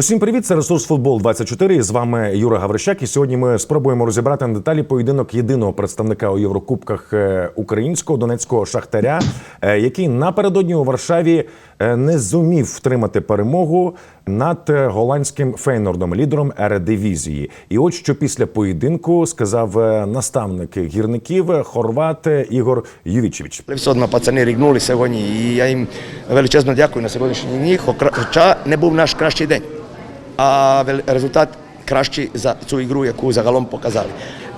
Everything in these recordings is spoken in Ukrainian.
Усім привіт, це ресурс футбол 24 І з вами Юра Гаврищак. І сьогодні ми спробуємо розібрати на деталі поєдинок єдиного представника у Єврокубках е, українського донецького шахтаря, е, який напередодні у Варшаві е, не зумів втримати перемогу над голландським Фейнордом, лідером Ередивізії. І от що після поєдинку сказав наставник гірників хорват Ігор Ювічевич. Одно пацани рігнули сьогодні, і я їм величезно дякую на сьогоднішній дні. Хоча не був наш кращий день, а результат кращий за цю ігру, яку загалом показали.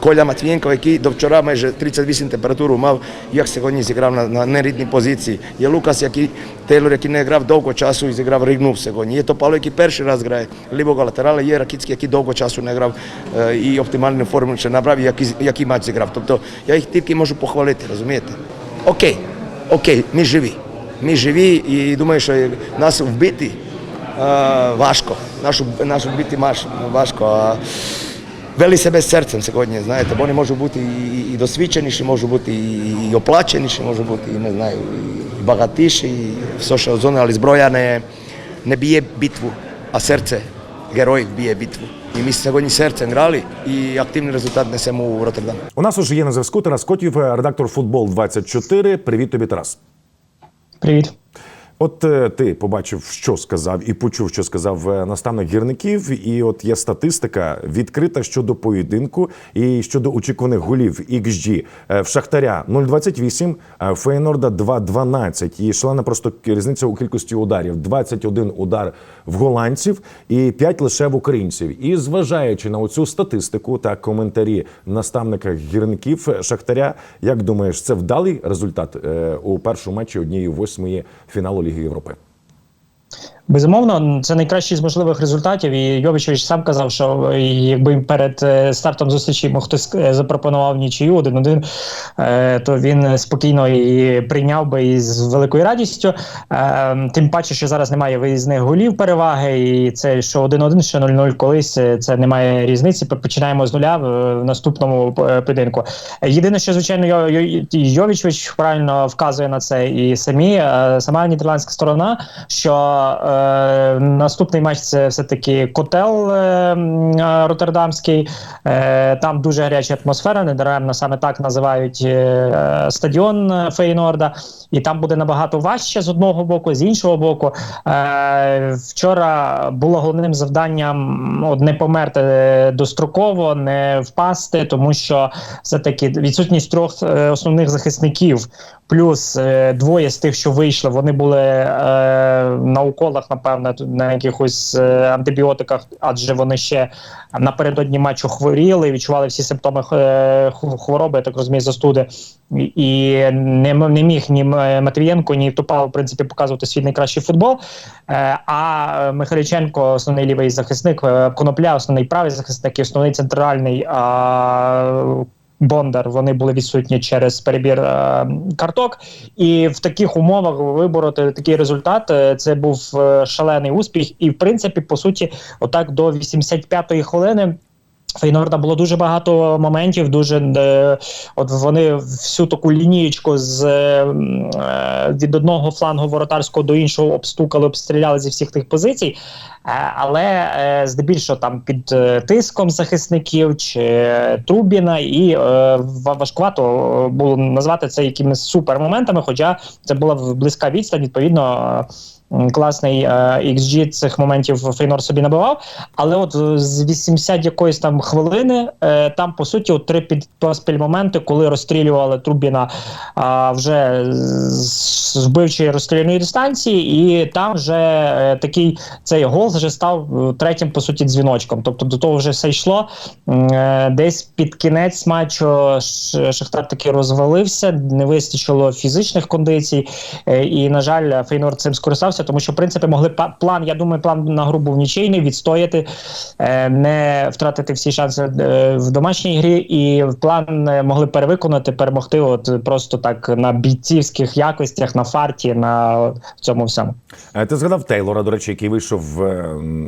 Коля Матвієнко, який до вчора майже 38 температуру мав, як сьогодні зіграв на, на нерідній позиції. Є Лукас, який Тейлор, який не грав довго часу і зіграв, ригнув сьогодні. Є Топало, який перший раз грає лівого латерала, є Ракіцький, який довго часу не грав і оптимальну форму ще набрав, який, який матч зіграв. Тобто я їх тільки можу похвалити, розумієте? Окей, окей, ми живі. Ми живі і думаю, що нас вбити важко. Нашу, маш- важко. А вели себе з серцем сьогодні, знаєте, бо вони можуть бути і, і, і досвідченіші, можуть бути і, і оплаченіші, можуть бути, і, не знаю, і багатіші, і все, що зони, але зброя не, не б'є битву, а серце героїв б'є битву. І ми сьогодні серцем грали і активний результат несемо у Роттердам. У нас уже є на зв'язку Тарас Котів, редактор футбол 24 Привіт тобі, Тарас. Привіт. От е, ти побачив, що сказав, і почув, що сказав е, наставник гірників. І от є статистика відкрита щодо поєдинку і щодо очікуваних голів XG. Е, в Шахтаря 0,28, а в Фейнорда 2,12. І шалена просто різниця у кількості ударів: 21 удар в голландців і 5 лише в українців. І зважаючи на оцю статистику та коментарі наставника гірників Шахтаря, як думаєш, це вдалий результат у першому матчі однієї восьмої фіналу Ліги Європи? Безумовно, це найкращий з можливих результатів. І Йовичович сам казав, що е, якби перед е, стартом зустрічі йому хтось е, запропонував нічию один-один, то він спокійно і прийняв би і з великою радістю. Тим паче, що зараз немає виїзних голів переваги, і це що 1-1, що 0-0 колись. Це немає різниці. Починаємо з нуля в наступному поєдинку. Єдине, що звичайно, Йо- Йо- Йовічович правильно вказує на це, і самі сама нідерландська сторона, що е, наступний матч це все-таки котел е, е, Роттердамський. Е, там дуже гаряча атмосфера, недаремно саме так називають е, стадіон е, Фейнорда. І там буде набагато важче з одного боку, з іншого боку. Е, вчора було головним завданням от, не померти достроково, не впасти, тому що все-таки відсутність трьох основних захисників, плюс е, двоє з тих, що вийшли, вони були е, на уколах, напевно, на якихось е, антибіотиках, адже вони ще напередодні матчу хворіли, відчували всі симптоми е, хвороби, я так розумію, застуди. І- не, не міг ні Матвієнко, ні Тупав, в принципі, показувати свій найкращий футбол. Е, А Михайліченко, основний лівий захисник, е, Конопля, основний правий захисник і основний центральний. Бондар вони були відсутні через перебір е, карток, і в таких умовах вибороти такий результат е, це був е, шалений успіх. І в принципі, по суті, отак до 85-ї хвилини. Фейнорда було дуже багато моментів. Дуже е, от вони всю таку лінієчку з е, від одного флангу воротарського до іншого обстукали, обстріляли зі всіх тих позицій. Е, але е, здебільшого там під е, тиском захисників чи Трубіна, і важкувато було назвати це якимись супермоментами, хоча це була близька відстань, відповідно. Класний е, XG цих моментів Фейнор собі набивав, але от е, з 80 якоїсь там хвилини е, там по суті от три під поспіль моменти, коли розстрілювали Трубіна вже з вбивчої розстрільної дистанції, і там вже такий цей гол вже став третім по суті дзвіночком. Тобто до того вже все йшло. Десь під кінець матчу Шахтар таки розвалився, не вистачило фізичних кондицій. І, на жаль, Фейнор цим скористався, тому що в принципі могли план. Я думаю, план на гру був нічийний, відстояти, е, не втратити всі шанси е, в домашній грі, і план е, могли перевиконати, перемогти, от просто так на бійцівських якостях, на фарті, на цьому всьому. Ти згадав Тейлора, до речі, який вийшов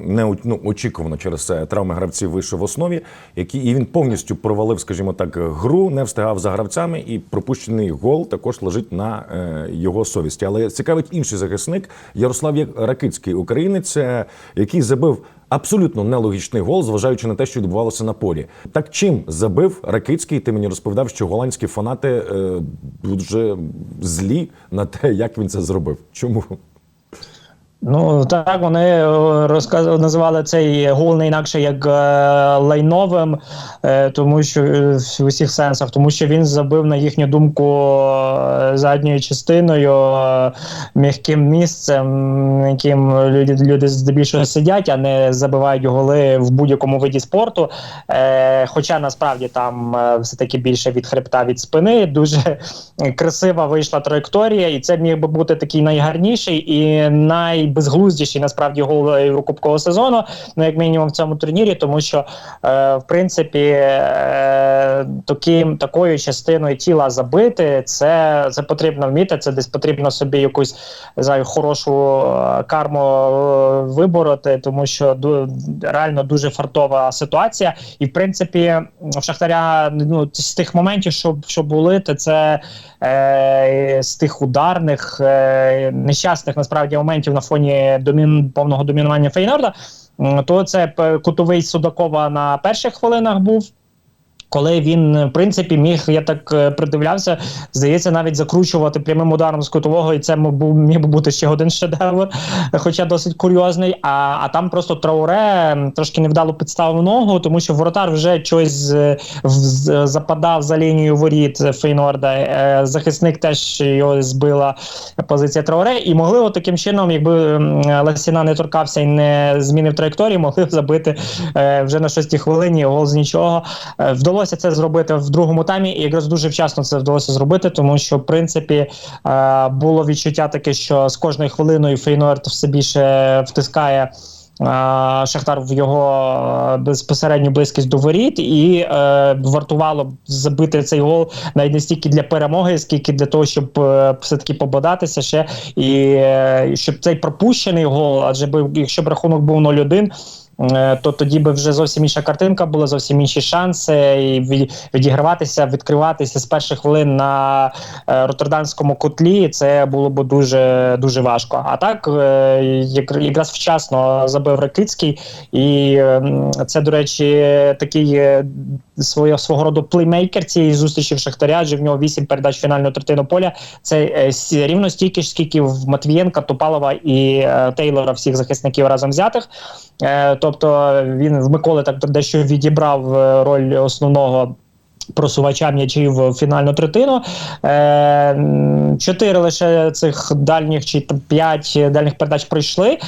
не ну, очікувано через травми гравців, вийшов в основі, який і він повністю провалив, скажімо так, гру, не встигав за гравцями, і пропущений гол також лежить на його совісті. Але цікавить інший захисник Ярослав Ракицький, українець, е, який забив Абсолютно нелогічний гол, зважаючи на те, що відбувалося на полі. Так чим забив Ракицький? Ти мені розповідав, що голландські фанати е, дуже злі на те, як він це зробив. Чому? Ну так вони е, розказ... називали цей гол не інакше як е, лайновим, е, тому що е, в усіх сенсах, тому що він забив на їхню думку е, задньою частиною, е, м'яким місцем, яким люди, люди здебільшого сидять, а не забивають голи в будь-якому виді спорту. Е, хоча насправді там е, все таки більше від хребта від спини. Дуже красива вийшла траєкторія, і це міг би бути такий найгарніший і найбезглуздіший насправді гол Єврокубкового сезону. Ну як мінімум в цьому турнірі, тому що е, в принципі е, таким такою частиною тіла забити, це, це потрібно вміти. Це десь потрібно собі якусь знаю, хорошу е, карму е, вибороти, тому що реально дуже фартова ситуація. І в принципі, в Шахтаря ну з тих моментів, що, що були, то це е, з тих ударних е, нещасних насправді моментів на фоні домін повного домінування Фейнорда. То це кутовий Судакова на перших хвилинах був. Коли він, в принципі, міг, я так е, придивлявся, здається, навіть закручувати прямим ударом з кутового, і це міг би бути ще один шедевр, хоча досить курйозний. А, а там просто Трауре трошки невдало підставив ногу, тому що воротар вже щось е, западав за лінію воріт Фейнорда. Е, Захисник теж його збила позиція Трауре. І могли таким чином, якби м, Ласіна не торкався і не змінив траєкторії, могли б забити е, вже на шостій хвилині гол з нічого. Е, Вдалося це зробити в другому таймі, і якраз дуже вчасно це вдалося зробити, тому що в принципі е, було відчуття таке, що з кожною хвилиною Фейнорд все більше втискає. е, Шахтар в його е, безпосередню близькість до воріт, і е, вартувало забити цей гол навіть не стільки для перемоги, скільки для того, щоб е, все-таки пободатися ще, і е, щоб цей пропущений гол, адже якщо б рахунок був 0-1, е, то тоді би вже зовсім інша картинка була, зовсім інші шанси і відіграватися, відкриватися з перших хвилин на е, роттердамському котлі. Це було б дуже дуже важко. А так е, якраз вчасно забив Ракицький, і е, це, до речі, такий е, своє свого роду плеймейкер цієї зустрічі в Шахтаря, адже в нього вісім передач фінальну третину поля. Це е, рівно стільки ж, скільки в Матвієнка, Топалова і е, Тейлора, всіх захисників разом взятих. Е, тобто він в Миколи так дещо відібрав е, роль основного. Просувача м'ячів в фінальну третину. Е, Чотири лише цих дальніх чи п'ять дальніх передач пройшли. Е,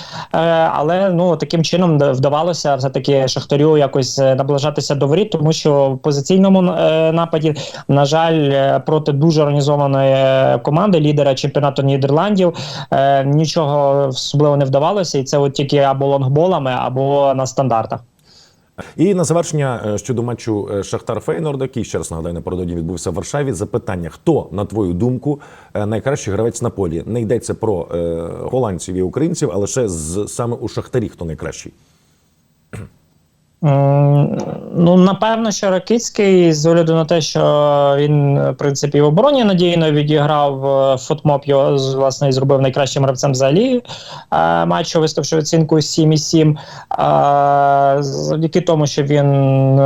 але ну таким чином вдавалося все-таки Шахтарю якось е, наближатися до воріт, тому що в позиційному нападі, на жаль, проти дуже організованої команди, лідера чемпіонату Нідерландів, нічого особливо не вдавалося, і це от тільки або лонгболами, або на стандартах. І на завершення е, щодо матчу е, Шахтар Фейнорд, який ще раз нагадаю, напередодні відбувся в Варшаві. Запитання: хто, на твою думку, е, найкращий гравець на полі? Не йдеться про голландців і українців, а лише з саме у Шахтарі, хто найкращий. Ну, напевно, що Ракицький, з огляду на те, що він, в принципі, в обороні надійно відіграв е, футмоп його власне і зробив найкращим гравцем взагалі е, матчу, виставши оцінку 7,7. Е, Завдяки тому, що він е,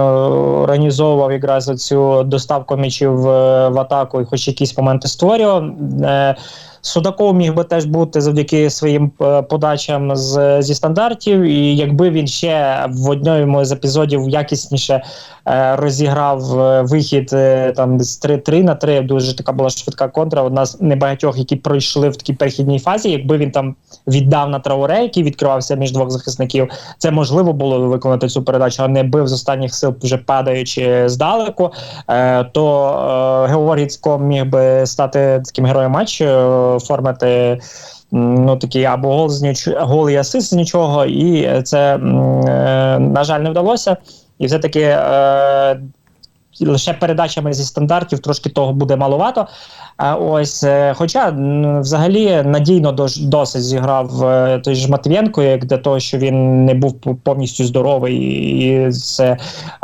організовував якраз цю доставку м'ячів в атаку і хоч якісь моменти створював. Судаков міг би теж бути завдяки своїм е, подачам з, зі стандартів, і якби він ще в одному з епізодів якісніше е, розіграв е, вихід е, там десь 3, 3 на 3, дуже така була швидка контра. Одна з небагатьох, які пройшли в такій перехідній фазі. Якби він там віддав на трауре, який відкривався між двох захисників, це можливо було виконати цю передачу, а не бив з останніх сил, вже падаючи здалеку. Е, то е, Георгій Цько міг би стати таким героєм матчу, оформити ну такий або гол з ніч... гол і асист з нічого, і це е, на жаль не вдалося. І все таки е, лише передачами зі стандартів трошки того буде маловато. Ось, е, хоча взагалі надійно досить зіграв той ж Матвієнко, як для того, що він не був повністю здоровий, і це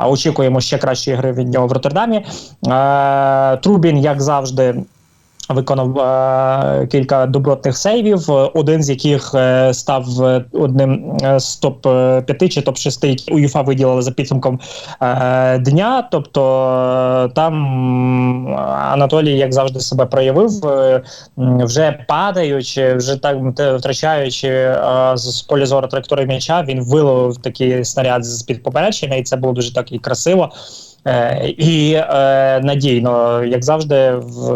очікуємо ще кращої гри від нього в Роттердамі. Трубін, як завжди. Виконав е, кілька добротних сейвів, е, один з яких е, став е, одним е, з топ 5 чи топ 6 які УЄФА виділили за підсумком е, дня. Тобто там Анатолій, як завжди, себе проявив, вже падаючи, вже так втрачаючи з поля зору траєкторії м'яча, він виловив такий снаряд з під поперечення, і це було дуже так і красиво. Е, і е, надійно, як завжди, в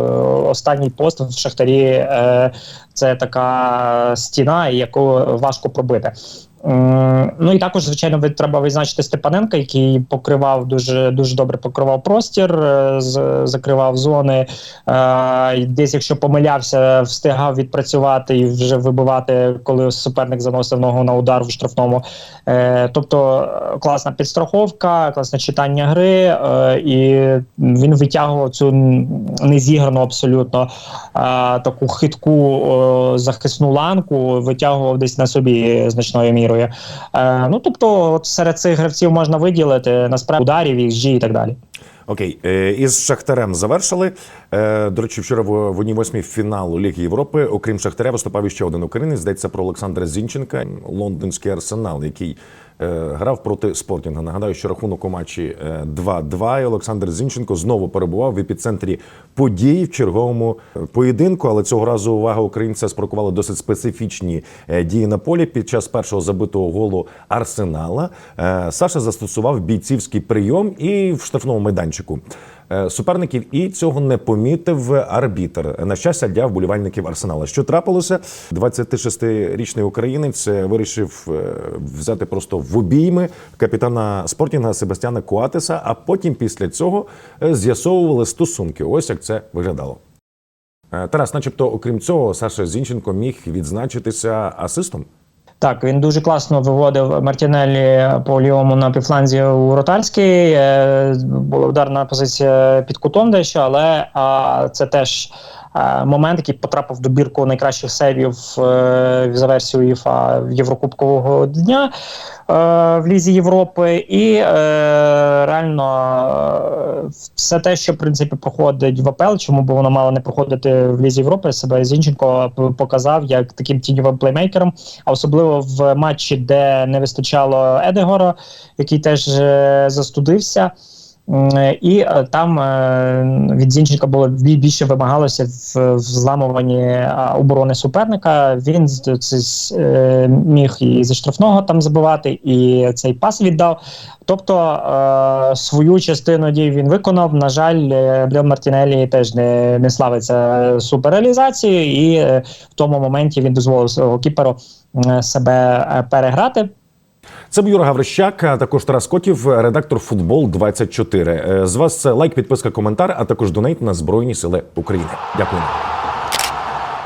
останній пост в Шахтарі е, це така стіна, яку важко пробити. М, Ну і також, звичайно, ви- треба відзначити Степаненка, який покривав дуже дуже добре покривав простір, е, закривав зони. Е, Десь, якщо помилявся, встигав відпрацювати і вже вибивати, коли суперник заносив ногу на удар в штрафному. Е, Тобто е, класна підстраховка, класне читання гри, е, і він витягував цю незіграну абсолютно е, таку хитку е, захисну ланку, витягував десь на собі значною мірою. Е, Ну тобто, от серед цих гравців можна виділити насправді ударів, XG і так далі. Окей, е, із Шахтарем завершили. Е, До речі, вчора в, одній восьмій фіналу Ліги Європи, окрім Шахтаря, виступав іще один українець. Здається про Олександра Зінченка, лондонський арсенал, який грав проти спортінга. Нагадаю, що рахунок у матчі е, 2-2. І Олександр Зінченко знову перебував в епіцентрі подій в черговому е, поєдинку. Але цього разу увага українця спрокувала досить специфічні е, дії на полі. Під час першого забитого голу Арсенала е, Саша застосував бійцівський прийом і в штрафному майданчику. Е, Суперників і цього не помітив арбітр. На щастя, для вболівальників Арсенала. Що трапилося? 26-річний українець е, вирішив е, взяти просто в обійми капітана спортінга Себастьяна Куатеса, а потім після цього з'ясовували стосунки. Ось як це виглядало. Тарас, начебто, окрім цього, Саша Зінченко міг відзначитися асистом. Так, він дуже класно виводив Мартінеллі по лівому на півфланзі у Ротальський. Е, Була ударна позиція під кутом дещо, але а, це теж момент, який потрапив в добірку найкращих сейвів е, за версією ЄФА Єврокубкового дня е, в Лізі Європи. І е, реально е, все те, що в принципі проходить в АПЛ, чому б воно мало не проходити в Лізі Європи, себе Зінченко показав як таким тіньовим плеймейкером, а особливо в матчі, де не вистачало Едегора, який теж е, застудився. М, І е, там е, від Зінченка було більше вимагалося в, зламуванні оборони суперника. Він з- з- з, е, міг і зі штрафного там забивати, і цей пас віддав. Тобто е, свою частину дій він виконав. На жаль, е, Бльон Мартінелі теж не, не славиться суперреалізацією, і е, в тому моменті він дозволив свого кіперу е, себе е, переграти. Це був Юра Гаврищак, а також Тарас Котів, редактор футбол 24 Е, З вас це лайк, підписка, коментар, а також донейт на Збройні Сили України. Дякую.